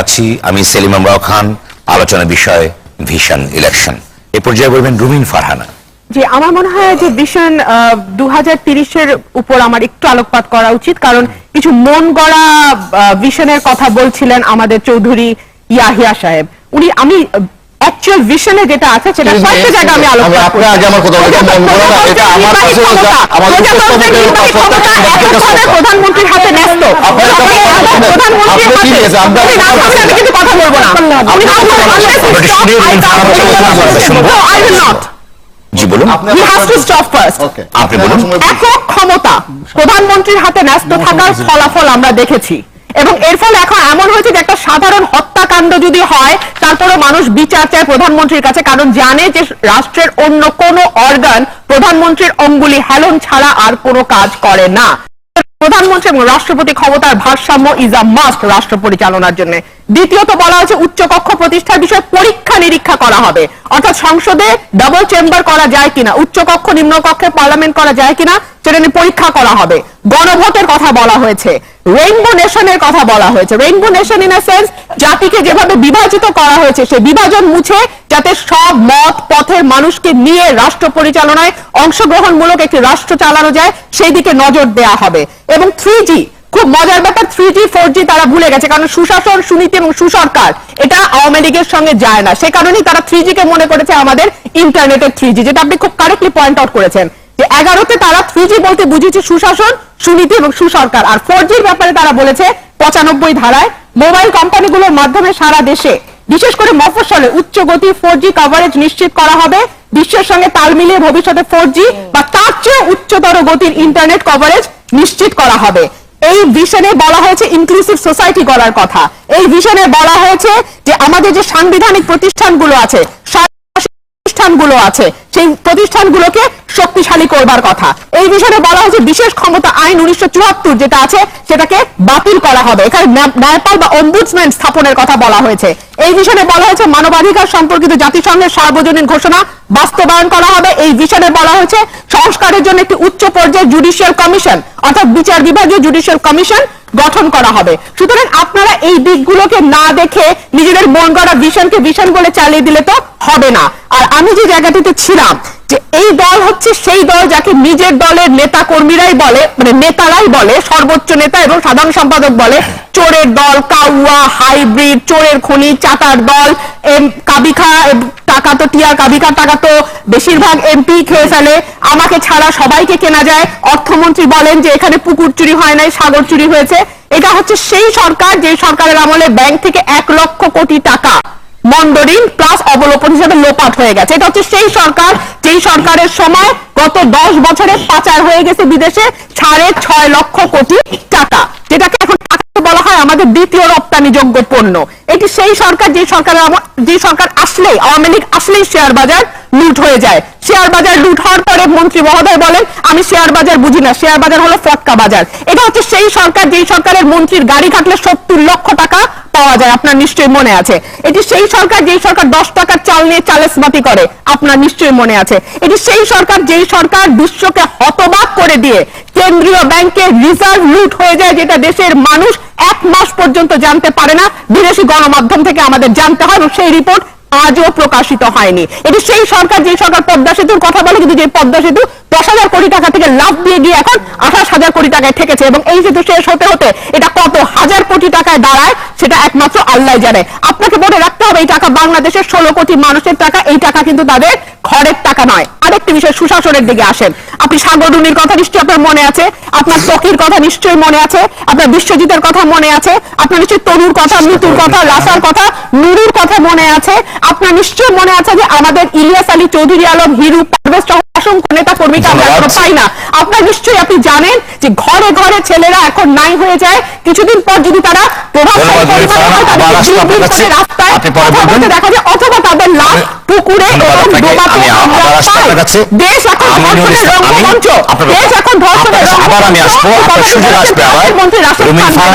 আছি আমি সেলিম আমরাও খান। আলোচনা বিষয় ভিশন ইলেকশন এ পর্যায়ে বলবেন রুমিন ফারহানা। যে আমার মনে হয় যে ভিশন দু হাজার উপর আমার একটু আলোকপাত করা উচিত। কারণ কিছু মন গড়া ভিশনের কথা বলছিলেন আমাদের চৌধুরী ইয়াহিয়া সাহেব। উনি আমি অ্যাকচুয়াল ভিশনে যেটা আছে সেটা কয়েকটা জায়গায় আমি excuse me, আলোকপাত আপনি আগে আমার কথা বলবেন, মন গড়া না, এটা আমার কাছে আমার উপস্থাপকের প্রজাতন্ত্রের কথা, নির্বাহী ক্ষমতা আপনার এক কাছে প্রধানমন্ত্রীর হাতে ন্যস্ত আপনার কথা বলবেন, প্রধানমন্ত্রীর আপনি ঠিক আছে, আমরা- কিন্তু কথা বলব না. জি বলুন. আপনি বলুন। একক ক্ষমতা প্রধানমন্ত্রীর হাতে ন্যস্ত থাকার ফলাফল আমরা দেখেছি। এবং এর ফলে এখন এমন হয়েছে যে একটা সাধারণ হত্যাকাণ্ড যদি হয় তারপরে মানুষ বিচার চায় প্রধানমন্ত্রীর কাছে কারণ জানে যে রাষ্ট্রের অন্য কোনো অর্গান প্রধানমন্ত্রীর অঙ্গুলি হেলন ছাড়া আর কোনো কাজ করে না। প্রধানমন্ত্রী এবং রাষ্ট্রপতি ক্ষমতার ভারসাম্য ইজ আ মাস্ট রাষ্ট্র পরিচালনার জন্য। দ্বিতীয়ত বলা হয়েছে, উচ্চকক্ষ প্রতিষ্ঠার বিষয়ে পরীক্ষা নিরীক্ষা করা হবে। অর্থাৎ সংসদে ডাবল চেম্বার করা যায় কিনা উচ্চকক্ষ নিম্নকক্ষে পার্লামেন্ট করা যায় কিনা, সেটা নিয়ে পরীক্ষা করা হবে। গণভোটের কথা বলা হয়েছে রেইনবো নেশনের কথা বলা হয়েছে। রেইনবো নেশন ইন সেন্স জাতিকে যেভাবে বিভাজিত করা হয়েছে, সেই বিভাজন মুছে যাতে সব মত, পথের মানুষকে নিয়ে রাষ্ট্র পরিচালনায় অংশগ্রহণমূলক একটি রাষ্ট্র চালানো যায়, সেই দিকে নজর দেয়া হবে। এবং থ্রি খুব মজার ব্যাপার থ্রি জি ফোর জি তারা ভুলে গেছে, কারণ সুশাসন, সুনীতি এবং সুসরকার, এটা আওয়ামী লীগের সঙ্গে যায় না। সে কারণেই তারা থ্রি কে মনে করেছে আমাদের ইন্টারনেটের থ্রি জি যেটা আপনি খুব কারেক্টলি পয়েন্ট আউট করেছেন। যে এগারোতে তারা থ্রি বলতে বুঝেছে সুশাসন, সুনীতি এবং সুসরকার, আর ফোর জির ব্যাপারে তারা বলেছে পঁচানব্বই ধারায় মোবাইল কোম্পানিগুলোর মাধ্যমে সারা দেশে, বিশেষ করে মফস্বলে উচ্চ গতি ফোর কভারেজ নিশ্চিত করা হবে। বিশ্বের সঙ্গে তাল মিলিয়ে ভবিষ্যতে ফোর বা তার চেয়ে উচ্চতর গতির ইন্টারনেট কভারেজ নিশ্চিত করা হবে। এই ভিশনে বলা হয়েছে ইনক্লুসিভ সোসাইটি করার কথা। এই ভিশনে বলা হয়েছে যে আমাদের যে সাংবিধানিক প্রতিষ্ঠানগুলো আছে প্রতিষ্ঠানগুলো আছে, সেই প্রতিষ্ঠানগুলোকে শক্তিশালী করবার কথা। এই বিষয়ে বলা হয়েছে বিশেষ ক্ষমতা আইন উনিশশো চুয়াত্তর যেটা আছে, সেটাকে বাতিল করা হবে। এখানে ন্যা- ন্যায়পাল বা অম্বুডসম্যান স্থাপনের কথা বলা হয়েছে। এই বিষয়ে বলা হয়েছে মানবাধিকার সম্পর্কিত জাতিসংঘের সার্বজনীন ঘোষণা বাস্তবায়ন করা হবে। এই বিষয়ে বলা হয়েছে সংস্কারের জন্য একটি উচ্চ পর্যায়ের জুডিশিয়াল কমিশন অর্থাৎ বিচার বিভাগীয় জুডিশিয়াল কমিশন গঠন করা হবে। সুতরাং আপনারা এই দিকগুলোকে না দেখে নিজেদের মন গড়া ভিশনকে ভিশন বলে চালিয়ে দিলে তো হবে না। আর আমি যে জায়গাটিতে ছিলাম যে এই দল হচ্ছে সেই দল যাকে নিজের দলের নেতা কর্মীরাই বলে মানে নেতারাই বলে, সর্বোচ্চ নেতা এবং সাধারণ সম্পাদক বলে। চোরের দল, কাউয়া, হাইব্রিড, চোরের খনি চাটার দল, এম, কাবিখা টাকা তো টিয়া কাবিখার টাকা তো বেশিরভাগ এমপি খেয়ে ফেলে। আমাকে ছাড়া সবাইকে কেনা যায়। অর্থমন্ত্রী বলেন যে এখানে পুকুর চুরি হয় নাই, সাগর চুরি হয়েছে। এটা হচ্ছে সেই সরকার, যে সরকারের আমলে ব্যাংক থেকে এক লক্ষ কোটি টাকা মন্ডরিন প্লাস অবলোপন হিসেবে লোপাট হয়ে গেছে। এটা হচ্ছে সেই সরকার, যেই সরকারের সময় গত দশ বছরে পাচার হয়ে গেছে বিদেশে সাড়ে ছয় লক্ষ কোটি টাকা, যেটাকে এখন বলা হয় আমাদের দ্বিতীয় রপ্তানিযোগ্য পণ্য। এটি সেই সরকার, যে সরকারের আমল- যে সরকার আসলেই, আওয়ামী লীগ আসলেই শেয়ার বাজার লুট হয়ে যায়। শেয়ার বাজার লুট হওয়ার পরে মন্ত্রী মহোদয় বলেন, আমি শেয়ার বাজার বুঝি না শেয়ার বাজার হলো ফটকা বাজার। এটা হচ্ছে সেই সরকার, যেই সরকারের মন্ত্রীর গাড়ি থাকলে সত্তর লক্ষ টাকা পাওয়া যায়, আপনার নিশ্চয়ই মনে আছে। এটি সেই সরকার যেই সরকার দশ টাকার চাল নিয়ে চালেসমাতি করে, আপনার নিশ্চয়ই মনে আছে। এটি সেই সরকার যেই সরকার বিশ্বকে হতবাক করে দিয়ে কেন্দ্রীয় ব্যাংকের রিজার্ভ লুট হয়ে যায়, যেটা দেশের মানুষ এক মাস পর্যন্ত জানতে পারে না। বিদেশি গণমাধ্যম থেকে আমাদের জানতে হয় এবং সেই রিপোর্ট আজও প্রকাশিত হয়নি। এটি সেই সরকার যে সরকার পদ্মা সেতুর কথা বলে, কিন্তু যে পদ্মা সেতু দশ হাজার কোটি টাকা থেকে লাভ দিয়ে গিয়ে এখন আঠাশ হাজার কোটি টাকায় ঠেকেছে এবং এই সেতু শেষ হতে হতে এটা কত হাজার কোটি টাকায় দাঁড়ায় সেটা একমাত্র আল্লাহ জানে। আপনাকে মনে রাখতে হবে এই টাকা বাংলাদেশের ষোলো কোটি মানুষের টাকা, এই টাকা কিন্তু তাদের ঘরের টাকা নয়। আরেকটি বিষয়, সুশাসনের দিকে আসেন। আপনি সাগরুনির কথা নিশ্চয়ই আপনার মনে আছে, আপনার তকির কথা নিশ্চয়ই মনে আছে, আপনার বিশ্বজিতের কথা মনে আছে, আপনার নিশ্চয়ই তনুর কথা, মৃত্যুর কথা, লাসার কথা, নুরুর কথা মনে আছে। আপনার নিশ্চয়ই মনে আছে যে আমাদের ইলিয়াস আলী চৌধুরী আলম হিরু পারভেজ অসংখ্য নেতা কর্মীকে আমরা এখনও পাই না। আপনার নিশ্চয়ই আপনি জানেন যে ঘরে ঘরে ছেলেরা এখন নাই হয়ে যায়। কিছুদিন পর যদি তারা রাস্তায় দেখা যায় অথবা তাদের লাশ পুকুরে। দেশ এখন ধর্ষণের রঙ্গমঞ্চ। দেশ এখন ধর্ষণের রঙ্গমঞ্চ। মন্ত্রী রাশেদ খান